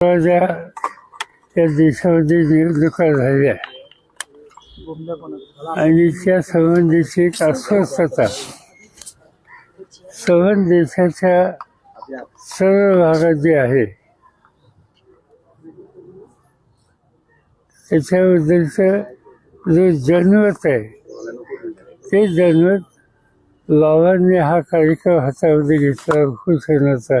ज्या त्या देशामध्ये निवडणुका झाल्या आणि त्या संबंधीची एक अस्वस्थता. संबंध देशाच्या सर्व भागात जे आहे. त्याच्याबद्दलचं जो जनमत आहे ते जनमत बाबांनी हा कार्यक्रम हातामध्ये घेतला हुसेनाचा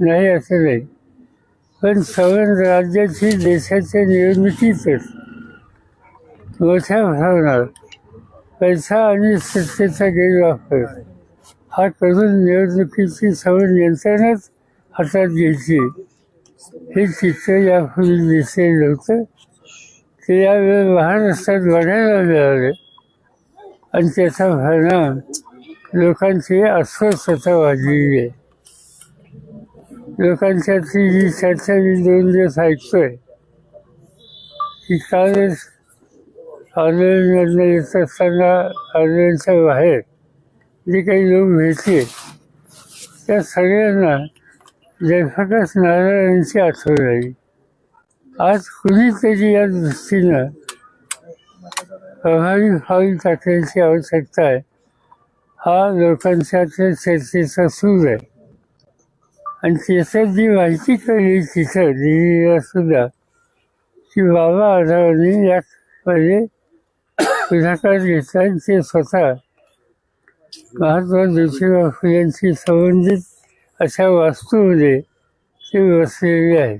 नाही असं नाही. पण संबंध राज्याची देशाच्या निर्मितीतच मोठ्या भावना पैसा आणि सत्तेचा गैरवापर. हा करून निवडणुकीची सवय यंत्रणाच हातात घ्यायची. हे चित्र यापूर्वी दिसेल नव्हतं. ते यावेळी महाराष्ट्रात बघायला मिळाले. आणि त्याचा परिणाम लोकांची अस्वस्थता वाढलेली आहे. लोकांच्यातली जी चर्चा मी दोन दिवस ऐकतोय की कालच आंदोलनातनं येत असताना आंदोलनच्या बाहेर जे काही लोक भेटले त्या सगळ्यांना जयप्रकाश नारायणांची आठवण आली. आज कुणीतरी या दृष्टीनं प्रभावी पाऊल टाकण्याची आवश्यकता आहे हा लोकांच्या चर्चेचा सूर आहे. आणि त्याच्यात जी माहिती कळली तिथं दिल्लीला सुद्धा की बाबा आढावांनी यामध्ये पुढाकार घेतला आणि ते स्वतः महात्मा ज्योतिबा फुल्यांशी संबंधित अशा वास्तूमध्ये ते बसलेले आहेत.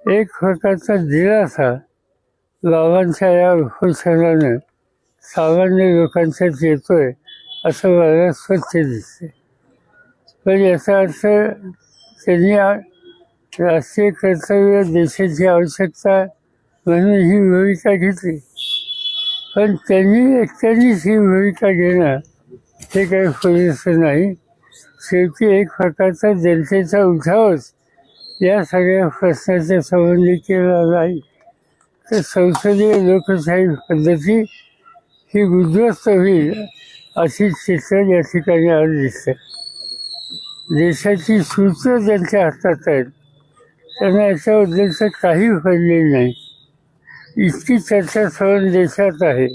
एक प्रकारचा दिलासा बाबांच्या या उपोषणानं सामान्य लोकांच्यात येतोय असं मला स्वच्छ दिसते पण याचा अर्थ त्यांनी राष्ट्रीय कर्तव्य देशाची आवश्यकता म्हणून ही भूमिका घेतली. पण त्यांनी एकट्यानेच ही भूमिका घेणं हे काही पुरेसं नाही. शेवटी एक प्रकारचा जनतेचा उठावच या सगळ्या प्रश्नाच्या संबंधी केला नाही. तर संसदीय लोकशाही पद्धती ही उद्ध्वस्त होईल अशी चित्र या ठिकाणी आज दिसते देशाची सूत्र ज्यांच्या हातात आहेत त्यांना याच्याबद्दलचं काही पडलेलं नाही. इतकी चर्चा सण देशात आहे.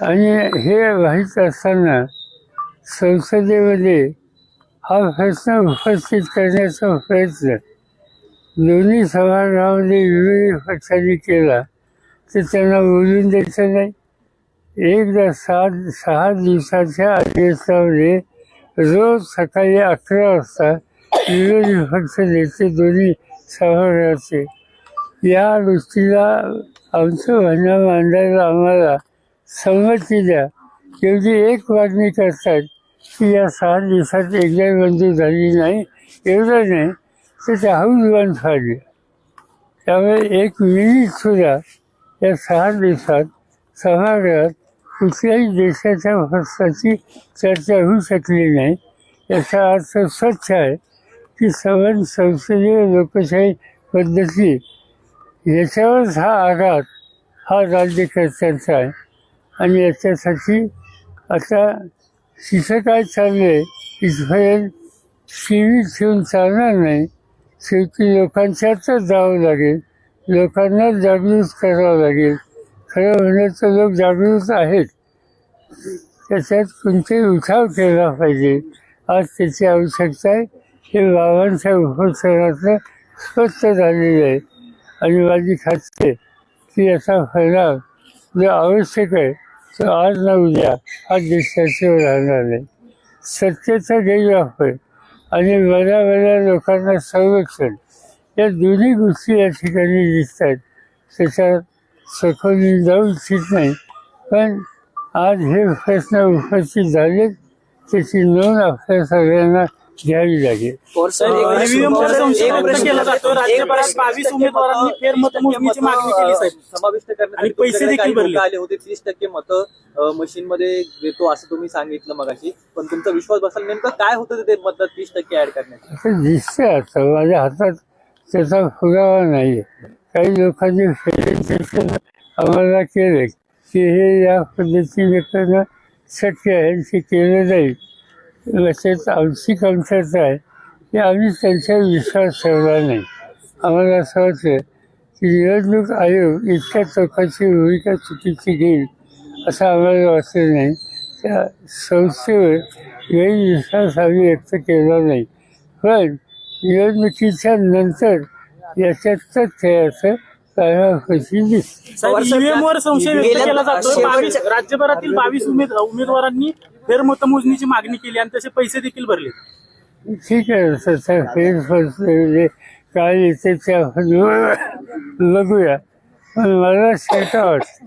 आणि हे माहीत असताना संसदेमध्ये हा प्रश्न उपस्थित करण्याचा प्रयत्न दोन्ही सभागृहामध्ये विविध पक्षांनी केला तर त्यांना बोलून द्यायचं नाही. एकदा सात सहा दिवसाच्या अधिवेशनामध्ये रोज सकाळी अकरा वाजता विरोधी पक्ष नेते दोन्ही सभागृहाचे. या गोष्टीला आमचं म्हणणं मांडायला आम्हाला संमती द्या. एवढी एक मागणी करतात की या सहा दिवसात एकदा मंजूर झाली नाही एवढं नाही तर ते हाऊस बंद फाडली त्यामुळे एक मिनिटसुद्धा या सहा दिवसात सभागृहात कुठल्याही देशाच्या भारताची चर्चा होऊ शकली नाही. याचा अर्थ स्वच्छ आहे की सवन संसदीय लोकशाही पद्धती याच्यावरच हा आघात हा राज्यकर्त्यांचा आहे. आणि याच्यासाठी आता तिथं काय चाललं आहे इथपर्यंत शिवी ठेवून चालणार नाही. शेवटी लोकांच्यातच जावं लागेल. लोकांना जागृत करावं लागेल. खरं होण्याचं लोक जागृत आहेत. त्याच्यात कोणतेही उठाव केला पाहिजे. आज त्याची आवश्यकता आहे. हे बाबांच्या उपोषणातलं स्पष्ट झालेलं आहे. आणि माझी खात्री की याचा परिणाम जो आवश्यक आहे तो आज ना उद्या आज देशाच्यावर राहणार नाही. सत्तेचा गैरवापर आणि बऱ्या बऱ्या लोकांना संरक्षण या दोन्ही गोष्टी या ठिकाणी दिसत आहेत. त्याच्यात सखोल जाऊ इच्छित नाही. पण आज हे प्रश्न उपस्थित झाले त्याची नोंद आपल्या सगळ्यांना घ्यावी लागेल. तीस टक्के मतं मशीन मध्ये देतो असं तुम्ही सांगितलं मगाशी. पण तुमचा विश्वास बसाल नेमकं काय होतं ते मत तीस टक्के ऍड करण्याचं? असं दिसतंय आता. माझ्या हातात त्याचा पुरावा नाही काही लोकांनी प्रेझेंटेशन आम्हाला केले की हे या पद्धतीने करणं शक्य आहे ते केलं जाईल. तसेच आमची कमतरता आहे की आम्ही त्यांच्यावर विश्वास ठेवला नाही. आम्हाला असं वाटतं की निवडणूक आयोग इतक्या चौकाची भूमिका चुकीची घेईल असं आम्हाला वाटलं नाही. त्या संस्थेवर गैरविश्वास आम्ही व्यक्त केला नाही. पण निवडणुकीच्या नंतर याच्यात दिसतं साहेब ईव्हीएम वर संशय व्यक्त गेल्या- केला जातो. शेवटच्या- बावीस राज्यभरातील बावीस उमेद उमेदवारांनी फेरमतमोजणीची मागणी केली आणि तसे पैसे देखील भरले. ठीक आहे तसं काय येते बघूया पण मला शंका वाटते.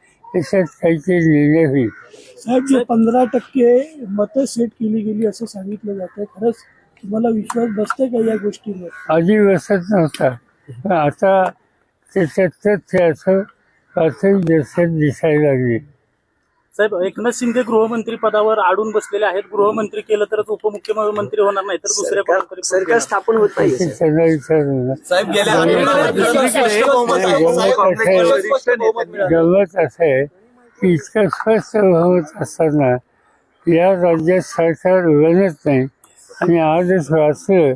त्याच्यात काहीतरी निर्णय होईल साहेब जे पंधरा टक्के मतं सेट केली गेली असं सांगितलं जातं खरंच तुम्हाला विश्वास बसतोय का या गोष्टीवर? आधी बसत नव्हता. पण आता त्याच्यात तथ्य असं पातळी दर्शक दिसायला लागली. साहेब एकनाथ शिंदे गृहमंत्री पदावर अडून बसलेले आहेत. गृहमंत्री केलं तरच उपमुख्यमंत्री होणार नाही तर दुसऱ्या सरकार कोणातरी सरकार स्थापन होत नाही. साहेब गेल्या गमत असं आहे की इतकं स्पष्ट बहुमत असताना या राज्यात सरकार बनत नाही. आणि आजच वाचलं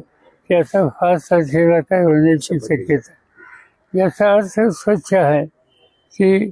की आता पाच तारखेला काय होण्याची शक्यता. याचा अर्थ स्वच्छ आहे की